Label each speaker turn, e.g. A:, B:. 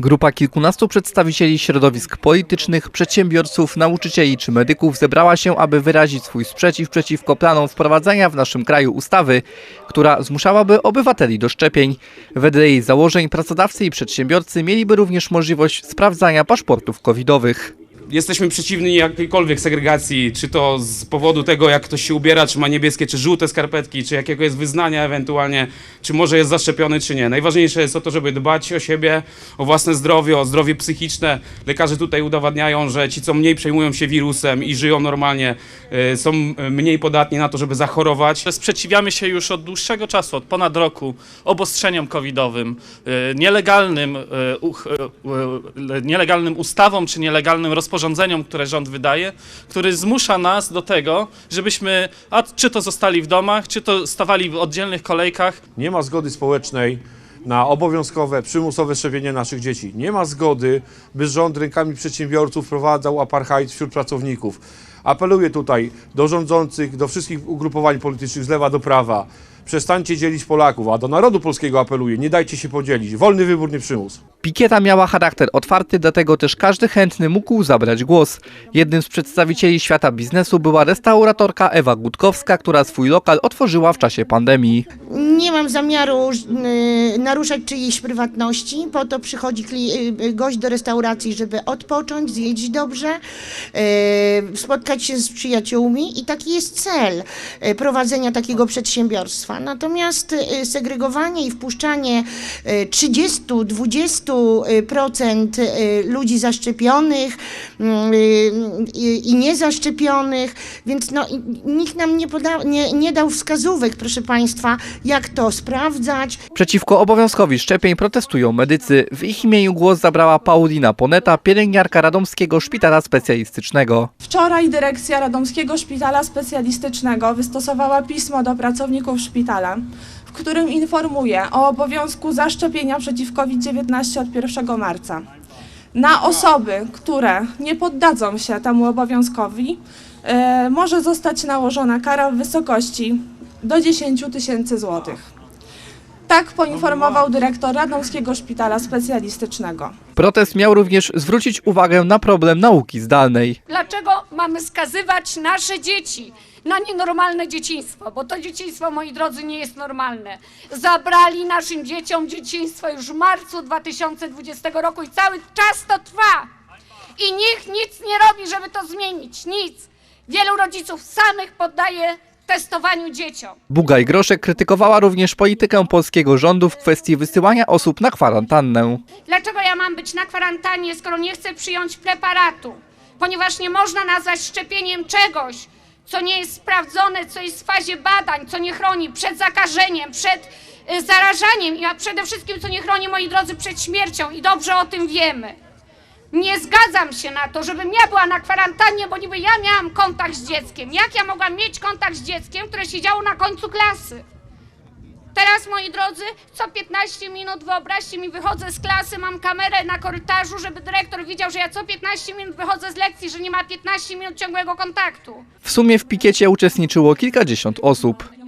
A: Grupa kilkunastu przedstawicieli środowisk politycznych, przedsiębiorców, nauczycieli czy medyków zebrała się, aby wyrazić swój sprzeciw przeciwko planom wprowadzania w naszym kraju ustawy, która zmuszałaby obywateli do szczepień. Wedle jej założeń pracodawcy i przedsiębiorcy mieliby również możliwość sprawdzania paszportów covidowych.
B: Jesteśmy przeciwni jakiejkolwiek segregacji, czy to z powodu tego, jak ktoś się ubiera, czy ma niebieskie, czy żółte skarpetki, czy jakiego jest wyznania ewentualnie, czy może jest zaszczepiony, czy nie. Najważniejsze jest o to, żeby dbać o siebie, o własne zdrowie, o zdrowie psychiczne. Lekarze tutaj udowadniają, że ci, co mniej przejmują się wirusem i żyją normalnie, y, są mniej podatni na to, żeby zachorować.
C: Sprzeciwiamy się już od dłuższego czasu, od ponad roku, obostrzeniom covidowym, y, nielegalnym, y, nielegalnym ustawom czy nielegalnym rozporządzeniom, które rząd wydaje, który zmusza nas do tego, żebyśmy, a czy to zostali w domach, czy to stawali w oddzielnych kolejkach,
D: Nie ma zgody społecznej na obowiązkowe, przymusowe szczepienie naszych dzieci. Nie ma zgody, by rząd rękami przedsiębiorców wprowadzał apartheid wśród pracowników. Apeluję tutaj do rządzących, do wszystkich ugrupowań politycznych z lewa do prawa. Przestańcie dzielić Polaków, a do narodu polskiego apeluję, nie dajcie się podzielić. Wolny wybór, nie przymus.
A: Pikieta miała charakter otwarty, dlatego też każdy chętny mógł zabrać głos. Jednym z przedstawicieli świata biznesu była restauratorka Ewa Gutkowska, która swój lokal otworzyła w czasie pandemii.
E: Nie mam zamiaru y, naruszać czyjejś prywatności, po to przychodzi kli- y, gość do restauracji, żeby odpocząć, zjeść dobrze, y, spotkać się z przyjaciółmi i taki jest cel y, prowadzenia takiego przedsiębiorstwa. Natomiast y, segregowanie i wpuszczanie y, 30-20% y, ludzi zaszczepionych y, y, i niezaszczepionych, więc no, nikt nam nie, poda- nie, nie dał wskazówek, proszę Państwa, jak to sprawdzać.
A: Przeciwko obowiązkowi szczepień protestują medycy. W ich imieniu głos zabrała Paulina Poneta, pielęgniarka Radomskiego Szpitala Specjalistycznego.
F: Wczoraj dyrekcja Radomskiego Szpitala Specjalistycznego wystosowała pismo do pracowników szpitala, w którym informuje o obowiązku zaszczepienia przeciw COVID-19 od 1 marca. Na osoby, które nie poddadzą się temu obowiązkowi, e, może zostać nałożona kara w wysokości do 10 tysięcy złotych. Tak poinformował dyrektor Radomskiego Szpitala Specjalistycznego.
A: Protest miał również zwrócić uwagę na problem nauki zdalnej.
G: Dlaczego mamy skazywać nasze dzieci na nienormalne dzieciństwo? Bo to dzieciństwo, moi drodzy, nie jest normalne. Zabrali naszym dzieciom dzieciństwo już w marcu 2020 roku i cały czas to trwa. I nikt nic nie robi, żeby to zmienić. Nic. Wielu rodziców samych poddaje testowaniu dzieciom.
A: Bugaj Groszek krytykowała również politykę polskiego rządu w kwestii wysyłania osób na kwarantannę.
G: Dlaczego ja mam być na kwarantannie, skoro nie chcę przyjąć preparatu? Ponieważ nie można nazwać szczepieniem czegoś, co nie jest sprawdzone, co jest w fazie badań, co nie chroni przed zakażeniem, przed y, zarażaniem, a przede wszystkim co nie chroni, moi drodzy, przed śmiercią i dobrze o tym wiemy. Nie zgadzam się na to, żebym ja była na kwarantannie, bo niby ja miałam kontakt z dzieckiem. Jak ja mogłam mieć kontakt z dzieckiem, które siedziało na końcu klasy? Teraz, moi drodzy, co 15 minut, wyobraźcie mi, wychodzę z klasy, mam kamerę na korytarzu, żeby dyrektor widział, że ja co 15 minut wychodzę z lekcji, że nie ma 15 minut ciągłego kontaktu.
A: W sumie w pikiecie uczestniczyło kilkadziesiąt osób.